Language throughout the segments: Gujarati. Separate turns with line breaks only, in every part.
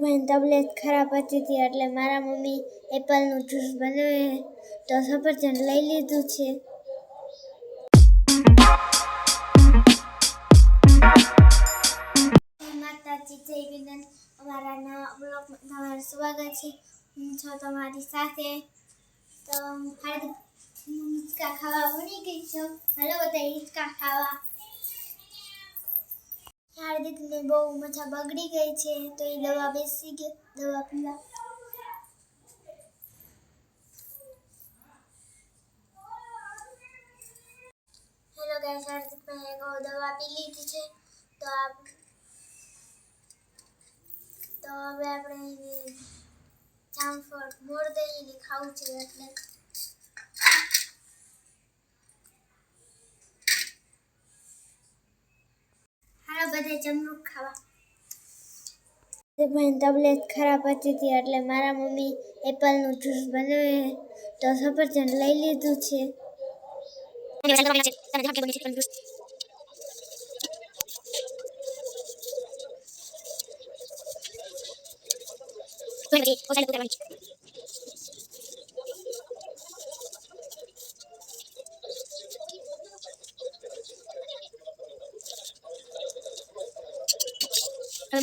ભાઈ તબિયત ખરાબ હતી હતી એટલે મારા મમ્મી એપલનું જ્યુસ બનાવે તો સફરજન લઈ લીધું છે. માતાજી, જય વિનંત. અમારા નવા બ્લોગમાં તમારું સ્વાગત છે. હું છું તમારી સાથે. તો હાર્દિક હિંચકા ખાવા બની ગઈ છું. હલો બધા હિંચકા ખાવા. હાર્દિકને બહુ મથા બગડી ગઈ છે, તો એ દવા બેસી ગઈ, દવા પીવા. હેલો ગાઈસ હાર્દિકભાઈ કહો દવા પી લીધી છે, તો આપ તો હવે આપણે જામફળ મોર દઈને ખાવું છે એટલે હાલો બધા જમરૂક ખાવા. ભાઈ તબિયત ખરાબ હતી હતી એટલે મારા મમ્મી એપલનું જ્યુસ બનાવે તો સફરજન લઈ લીધું છે. મેં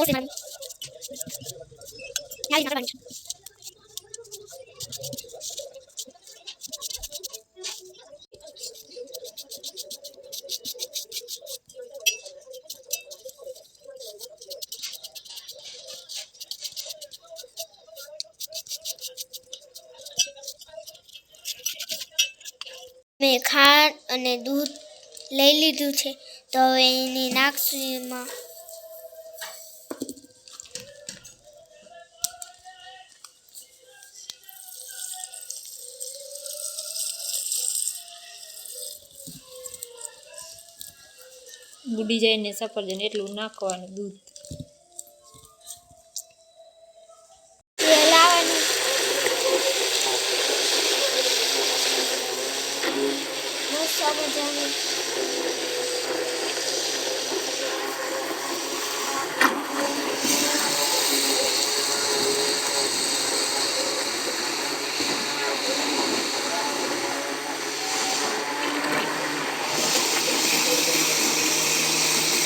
ખાંડ અને દૂધ લઈ લીધું છે. તો હવે એની નાખશું એમાં
બુડી જાય ને સફરજન એટલું નાખવાનું દૂધ
એ લાવવાનું મસ્ત મજાનું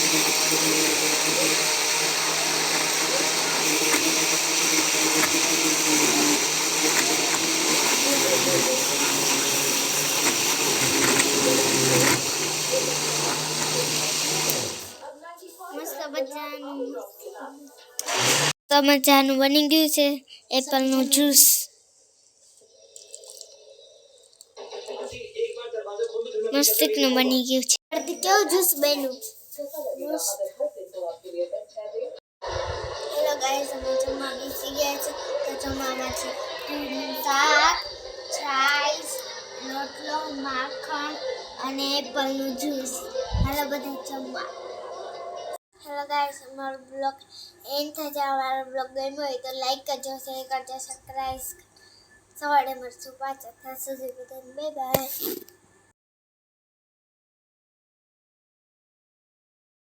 મસ્ત મજાનું તો મજાનું. બની ગયું છે એપલનું જ્યુસ. મસ્તિકનું બની ગયું છે. કેવું જ્યુસ બન્યું? જમવા બેસી ગયા છે તો જમવામાં છે શાક, છાશ, રોટલો, માખણ અને એપલનું જ્યુસ હાલો બધા જમવા. હેલો ગાઈસ અમારો બ્લોગ એન્ડ થઈ જાય. અમારો બ્લોગ ગમ્યો હોય તો લાઈક કરજો શેર કરજો સબસ્ક્રાઈબ સવારે મળશું પાંચ અથવા સુધી બધાને બાય બાય